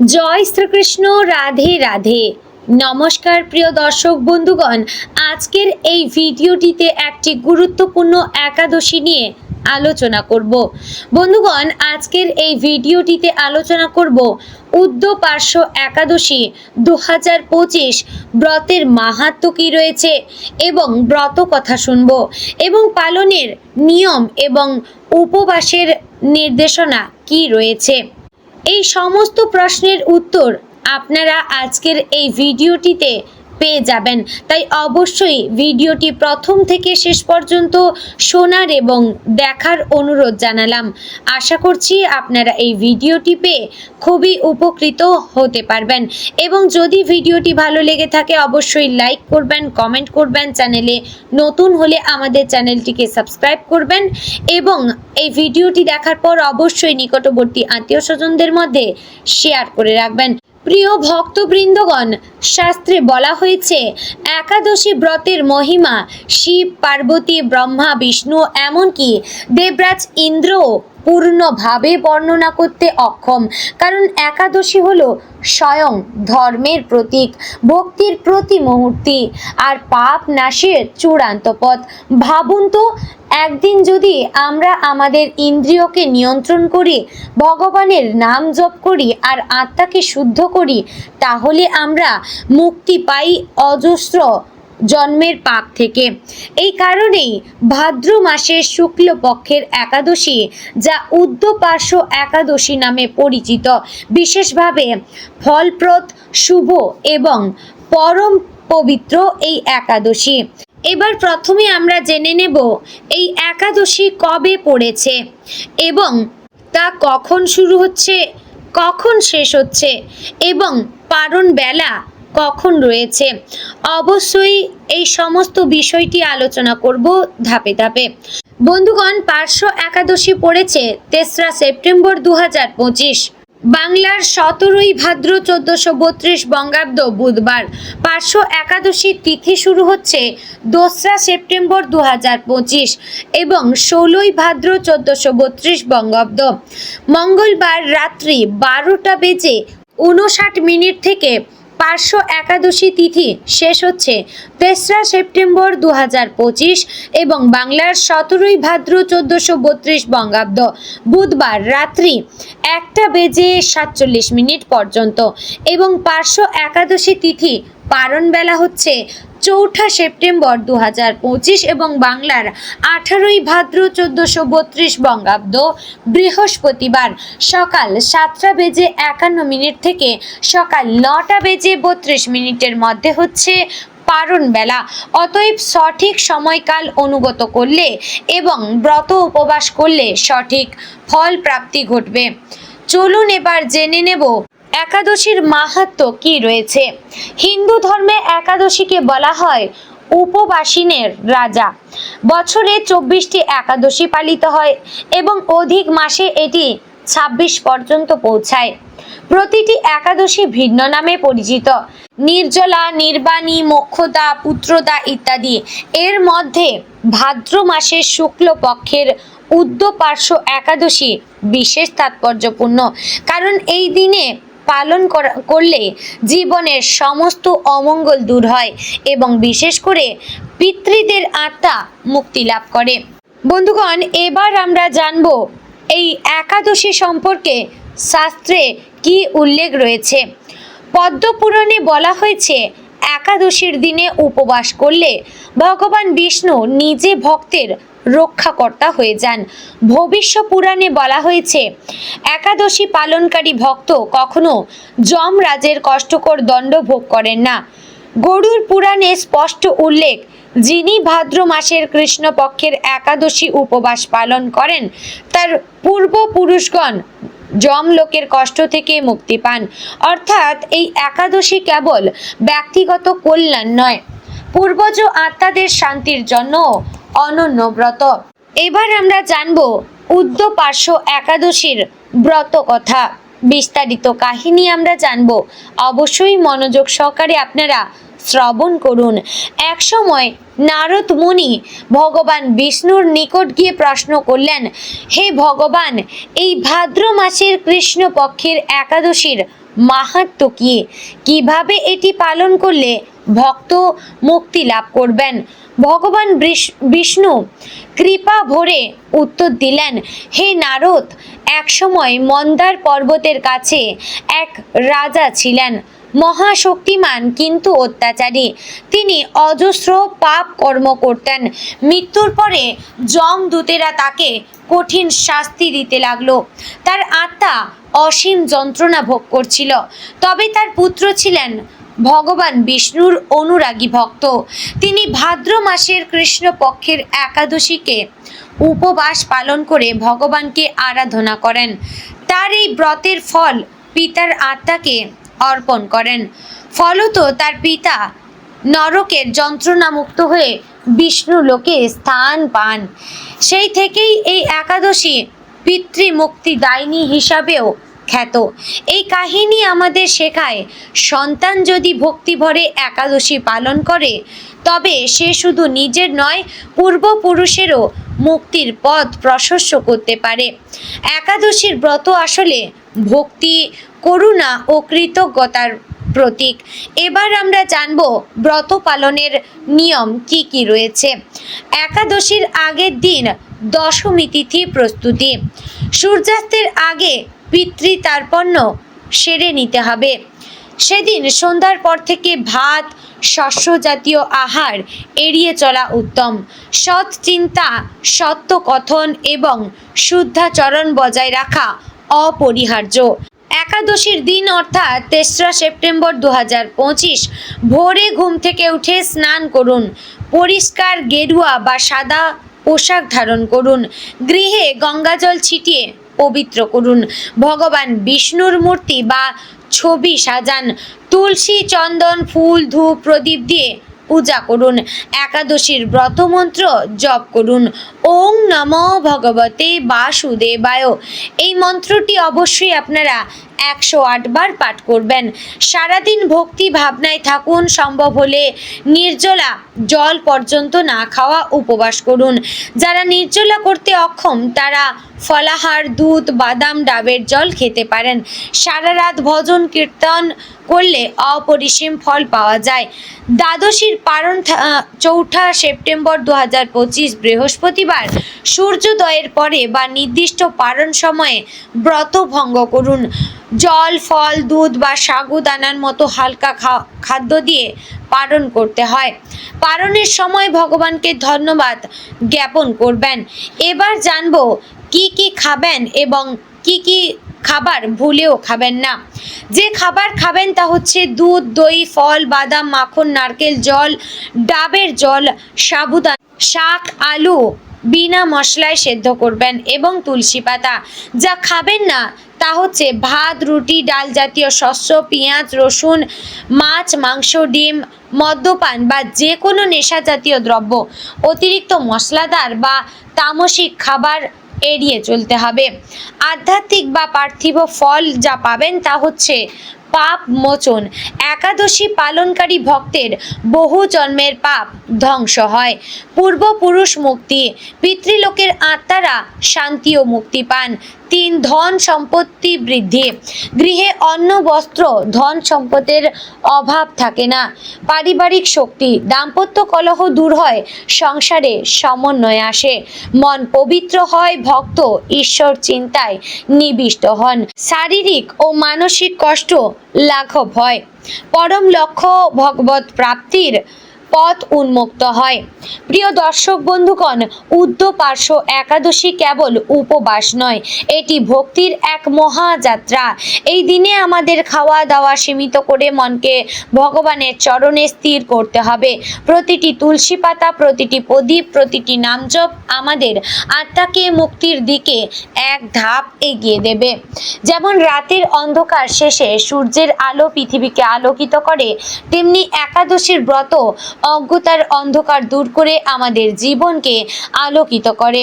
জয় শ্রীকৃষ্ণ, রাধে রাধে। নমস্কার প্রিয় দর্শক বন্ধুগণ, আজকের এই ভিডিওটিতে একটি গুরুত্বপূর্ণ একাদশী নিয়ে আলোচনা করব। বন্ধুগণ, আজকের এই ভিডিওটিতে আলোচনা করব উদ্য পার্শ্ব একাদশী দু হাজার পঁচিশ, ব্রতের মাহাত্ম কী রয়েছে এবং ব্রত কথা শুনব এবং পালনের নিয়ম এবং উপবাসের নির্দেশনা কি রয়েছে। এই সমস্ত প্রশ্নের উত্তর আপনারা আজকের এই ভিডিওটিতে পেয়ে যাবেন। তাই অবশ্যই ভিডিওটি প্রথম থেকে শেষ পর্যন্ত শোনার এবং দেখার অনুরোধ জানালাম। আশা করছি আপনারা এই ভিডিওটি পেয়ে খুবই উপকৃত হতে পারবেন। এবং যদি ভিডিওটি ভালো লেগে থাকে, অবশ্যই লাইক করবেন, কমেন্ট করবেন, চ্যানেলে নতুন হলে আমাদের চ্যানেলটিকে সাবস্ক্রাইব করবেন। এবং এই ভিডিওটি দেখার পর অবশ্যই নিকটবর্তী আত্মীয় স্বজনদের মধ্যে শেয়ার করে রাখবেন। প্রিয় ভক্তবৃন্দগণ শাস্ত্রে বলা হয়েছে, একাদশী ব্রতের মহিমা শিব, পার্বতী, ব্রহ্মা, বিষ্ণু, এমনকি দেবরাজ ইন্দ্রও পূর্ণভাবে বর্ণনা করতে অক্ষম। কারণ একাদশী হলো স্বয়ং ধর্মের প্রতীক, ভক্তির প্রতিমূর্তি আর পাপ নাশের চূড়ান্ত পথ। ভাবুন তো, একদিন যদি আমরা আমাদের ইন্দ্রিয়কে নিয়ন্ত্রণ করি, ভগবানের নাম জপ করি, আর আত্মাকে শুদ্ধ করি, তাহলে আমরা মুক্তি পাই অজস্র জন্মের পাপ থেকে। এই কারণেই ভাদ্র মাসের শুক্লপক্ষের একাদশী, যা উদ্যপার্শ্ব একাদশী নামে পরিচিত, বিশেষভাবে ফলপ্রদ, শুভ এবং পরম পবিত্র এই একাদশী। এবার প্রথমে আমরা জেনে নেব এই একাদশী কবে পড়েছে এবং তা কখন শুরু হচ্ছে, কখন শেষ হচ্ছে এবং পারণ বেলা কখন রয়েছে? অবশ্যই এই সমস্ত বিষয়টি আলোচনা করব ধাপে ধাপে। বন্ধুগণ, পার্শ্ব একাদশী পড়েছে তেসরা সেপ্টেম্বর দু হাজার পঁচিশ। বাংলার সতেরোই ভাদ্র চোদ্দশো বত্রিশ বঙ্গাব্দ বুধবার। পার্শ্ব একাদশীর তিথি শুরু হচ্ছে দোসরা সেপ্টেম্বর দু হাজার পঁচিশ এবং ষোলোই ভাদ্র চোদ্দশো বত্রিশ বঙ্গাব্দ। মঙ্গলবার রাত্রি বারোটা বেজে উনষাট মিনিট থেকে পার্শ্ব একাদশী তিথি শেষ হচ্ছে তেসরা সেপ্টেম্বর দু হাজার পঁচিশ এবং বাংলার সতেরোই ভাদ্র চোদ্দশো বত্রিশ বঙ্গাব্দ। বুধবার রাত্রি একটা বেজে সাতচল্লিশ মিনিট পর্যন্ত এবং পার্শ্ব একাদশী তিথি পারণ বেলা হচ্ছে চৌঠা সেপ্টেম্বর দু হাজার পঁচিশ এবং বাংলার আঠারোই ভাদ্র চোদ্দশো বত্রিশ বঙ্গাব্দ বৃহস্পতিবার সকাল সাতটা বেজে একান্ন মিনিট থেকে সকাল নটা বেজে বত্রিশ মিনিটের মধ্যে হচ্ছে পারণ বেলা। অতএব সঠিক সময়কাল অনুগত করলে এবং ব্রত উপবাস করলে সঠিক ফল প্রাপ্তি ঘটবে। চলুন এবার জেনে নেব একাদশীর মাহাত্ম কি রয়েছে? হিন্দু ধর্মে একাদশীকে বলা হয় উপবাসিনের রাজা। বছরে চব্বিশটি একাদশী পালিত হয় এবং অধিক মাসে এটি ছাব্বিশ পর্যন্ত পৌঁছায়। প্রতিটি একাদশী ভিন্ন নামে পরিচিত। নির্জলা, নির্বাণী, মোক্ষদা, পুত্রদা ইত্যাদি। এর মধ্যে ভাদ্র মাসের শুক্লপক্ষের উদ্যপার্শ্ব একাদশী বিশেষ তাৎপর্যপূর্ণ। কারণ এই দিনে পালন করা- করলে জীবনের সমস্ত অমঙ্গল দূর হয় এবং বিশেষ করে পিতৃদের আত্মা মুক্তি লাভ করে। বন্ধুগণ, এবার আমরা জানব এই একাদশী সম্পর্কে শাস্ত্রে কি উল্লেখ রয়েছে। পদ্মপুরাণে বলা হয়েছে একাদশীর দিনে উপবাস করলে ভগবান বিষ্ণু নিজে ভক্তের রক্ষাকর্তা হয়ে যান। ভবিষ্য পুরাণে বলা হয়েছে, একাদশী পালনকারী ভক্ত কখনো যমরাজের কষ্টকর দণ্ড ভোগ করেন না। গরুর পুরাণে স্পষ্ট উল্লেখ, যিনি ভাদ্র মাসের কৃষ্ণপক্ষের একাদশী উপবাস পালন করেন, তার পূর্বপুরুষগণ যমলোকের কষ্ট থেকে মুক্তি পান। অর্থাৎ এই একাদশী কেবল ব্যক্তিগত কল্যাণ নয়, পূর্বজ আত্মাদের শান্তির জন্য অনন্য ব্রত। এবার আমরা জানব উদ্যপার্শ্ব একাদশীর ব্রত কথা। বিস্তারিত কাহিনী আমরা জানব। অবশ্যই মনোযোগ সহকারে আপনারা শ্রবণ করুন। একসময় নারদ মুনি ভগবান বিষ্ণুর নিকট গিয়ে প্রশ্ন করলেন, হে ভগবান, এই ভাদ্র মাসের কৃষ্ণপক্ষের একাদশীর মাহাত্ম কি? কীভাবে এটি পালন করলে ভক্ত মুক্তি লাভ করবেন? ভগবান বৃষ- বিষ্ণু কৃপা ভরে উত্তর দিলেন, হে নারদ, একসময় মন্দার পর্বতের কাছে এক রাজা ছিলেন। মহাশক্তিমান, কিন্তু অত্যাচারী। তিনি অজস্র পাপ কর্ম করতেন। মৃত্যুর পরে যমদূতেরা তাকে কঠিন শাস্তি দিতে লাগল। তার আত্মা অসীম যন্ত্রণা ভোগ করছিল। তবে তার পুত্র ছিলেন ভগবান বিষ্ণুর অনুরাগী ভক্ত। তিনি ভাদ্র মাসের কৃষ্ণপক্ষের একাদশীকে উপবাস পালন করে ভগবানকে আরাধনা করেন। তার এই ব্রতের ফল পিতার আত্মাকে অর্পণ করেন। ফলত তার পিতা নরকের যন্ত্রণামুক্ত হয়ে বিষ্ণু লোকে স্থান পান। সেই থেকেই এই একাদশী পিতৃমুক্তি দায়িনী হিসাবেও খ্যাত। এই কাহিনী আমাদের শেখায়, সন্তান যদি ভক্তিভরে একাদশী পালন করে, তবে সে শুধু নিজের নয়, পূর্বপুরুষেরও মুক্তির পথ প্রশস্ত করতে পারে। একাদশীর ব্রত আসলে ভক্তি, করুণা ও কৃতজ্ঞতার প্রতীক। এবার আমরা জানব ব্রত পালনের নিয়ম কি কি রয়েছে। একাদশীর আগের দিন দশমী তিথি প্রস্তুতি। সূর্যাস্তের আগে পিতৃতার্পণ্য সেরে নিতে হবে। সেদিন সন্ধ্যার পর থেকে ভাত, শস্য জাতীয় আহার এড়িয়ে চলা উত্তম। সৎ চিন্তা, সত্য কথন এবং শুদ্ধাচরণ বজায় রাখা অপরিহার্য। একাদশীর দিন অর্থাৎ তেসরা সেপ্টেম্বর দু হাজার পঁচিশ, ভোরে ঘুম থেকে উঠে স্নান করুন, পরিষ্কার গেরুয়া বা সাদা পোশাক ধারণ করুন, গৃহে গঙ্গাজল ছিটিয়ে পবিত্র করুন। ভগবান বিষ্ণুর মূর্তি বা ছবি সাজান। তুলসী, চন্দন, ফুল, ধূপ, প্রদীপ দিয়ে পূজা করুন। একাদশীর ব্রতমন্ত্র জপ করুন। ওং নম ভগবতে বাসুদেবায়। এই মন্ত্রটি অবশ্যই আপনারা একশো বার পাঠ করবেন। সারাদিন ভক্তি ভাবনায় থাকুন, সম্ভব হলে নির্জলা জল পর্যন্ত না খাওয়া উপবাস করুন। যারা নির্জলা করতে অক্ষম, তারা ফলাহার, দুধ, বাদাম, ডাবের জল খেতে পারেন। সারা রাত ভজন, কীর্তন করলে অপরিসীম ফল পাওয়া যায়। দ্বাদশীর পারণ চৌঠা সেপ্টেম্বর দু হাজার পঁচিশ বৃহস্পতিবার সূর্যোদয়ের পরে বা নির্দিষ্ট পারণ সময়ে ব্রত ভঙ্গ করুন। জল, ফল, দুধ বা সাগু দানার মতো হালকা খাদ্য দিয়ে পালন করতে হয়। পালনের সময় ভগবানকে ধন্যবাদ জ্ঞাপন করবেন। এবার জানব কি কি খাবেন এবং কি কি খাবার ভুলেও খাবেন না। যে খাবার খাবেন তা হচ্ছে দুধ, দই, ফল, বাদাম, মাখন, নারকেল জল, ডাবের জল, সাবুদানা, শাক, আলু বিনা মশলায় সেদ্ধ করবেন এবং তুলসী পাতা। যা খাবেন না, তা হচ্ছে ভাত, রুটি, ডাল জাতীয় শস্য, পেঁয়াজ, রসুন, মাছ, মাংস, ডিম, মদ্যপান বা যে কোনো নেশা জাতীয় দ্রব্য। অতিরিক্ত মশলাদার বা তামসিক খাবার এড়িয়ে চলতে হবে। আধ্যাত্মিক বা পার্থিব ফল যা পাবেন তা হচ্ছে পাপ মোচন। একাদশী পালনকারী ভক্তের বহু জন্মের পাপ ধ্বংস হয়। পূর্বপুরুষ মুক্তি, পিতৃলোকের আত্মারা শান্তি ও মুক্তি পান। তিন ধন সম্পত্তি বৃদ্ধি। গৃহে অন্ন, বস্ত্র, ধন সম্পদের অভাব থাকে না। পারিবারিক শক্তি, দাম্পত্য কলহ দূর হয়। সংসারে সমন্বয় আসে। মন পবিত্র হয়, ভক্ত ঈশ্বর চিন্তায় নিবিষ্ট হন। শারীরিক ও মানসিক কষ্ট লাঘব হয়। পরম লক্ষ্য ভগবত প্রাপ্তির পথ উন্মুক্ত হয়। প্রিয় দর্শক বন্ধুগণ উদ্যপার্শ্ব একাদশী কেবল উপবাস নয়, এটি ভক্তির এক মহাযাত্রা। এই দিনে আমাদের খাওয়া দাওয়া সীমিত করে মনকে ভগবানের চরণে স্থির করতে হবে। প্রতিটি তুলসী পাতা, প্রতিটি প্রদীপ, প্রতিটি নামজপ আমাদের আত্মাকে মুক্তির দিকে এক ধাপ এগিয়ে দেবে। যেমন রাতের অন্ধকার শেষে সূর্যের আলো পৃথিবীকে আলোকিত করে, তেমনি একাদশীর ব্রত অজ্ঞতার অন্ধকার দূর করে আমাদের জীবনকে আলোকিত করে।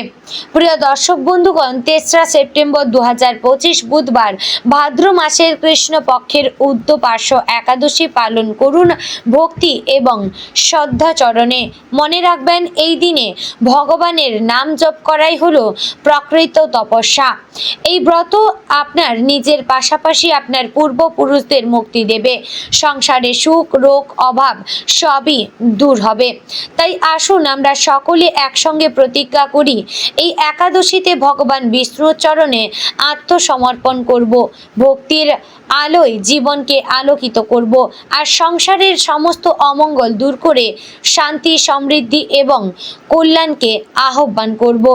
প্রিয় দর্শক বন্ধুগণ, তেসরা সেপ্টেম্বর দু হাজার পঁচিশ বুধবার ভাদ্র মাসের কৃষ্ণ পক্ষের উদ্যপার্শ্ব একাদশী পালন করুন ভক্তি এবং শ্রদ্ধাচরণে মনে রাখবেন, এই দিনে ভগবানের নাম জপ করাই হলো প্রকৃত তপস্যা। এই ব্রত আপনার নিজের পাশাপাশি আপনার পূর্বপুরুষদের মুক্তি দেবে। সংসারে সুখ, রোগ, অভাব সবই দূর হবে। তাই আসুন আমরা সকলে একসঙ্গে প্রতিজ্ঞা করি, এই একাদশীতে ভগবান বিষ্ণুর চরণে আত্মসমর্পণ করব, ভক্তির আলোয় জীবনকে আলোকিত করব আর সংসারের সমস্ত অমঙ্গল দূর করে শান্তি, সমৃদ্ধি এবং কল্যাণকে আহ্বান করব।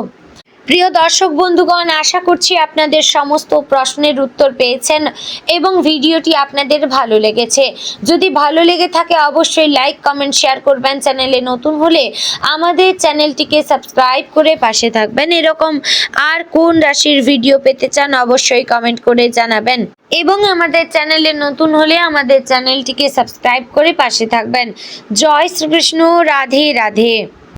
প্রিয় দর্শক বন্ধুগণ, আশা করছি আপনাদের সমস্ত প্রশ্নের উত্তর পেয়েছেন এবং ভিডিওটি আপনাদের ভালো লেগেছে। যদি ভালো লেগে থাকে, অবশ্যই লাইক কমেন্ট শেয়ার করবেন চ্যানেলে নতুন হলে আমাদের চ্যানেলটিকে সাবস্ক্রাইব করে পাশে থাকবেন। এরকম আর কোন রাশির ভিডিও পেতে চান, অবশ্যই কমেন্ট করে জানাবেন। এবং আমাদের চ্যানেলে নতুন হলে আমাদের চ্যানেলটিকে সাবস্ক্রাইব করে পাশে থাকবেন। জয় শ্রীকৃষ্ণ, রাধে রাধে।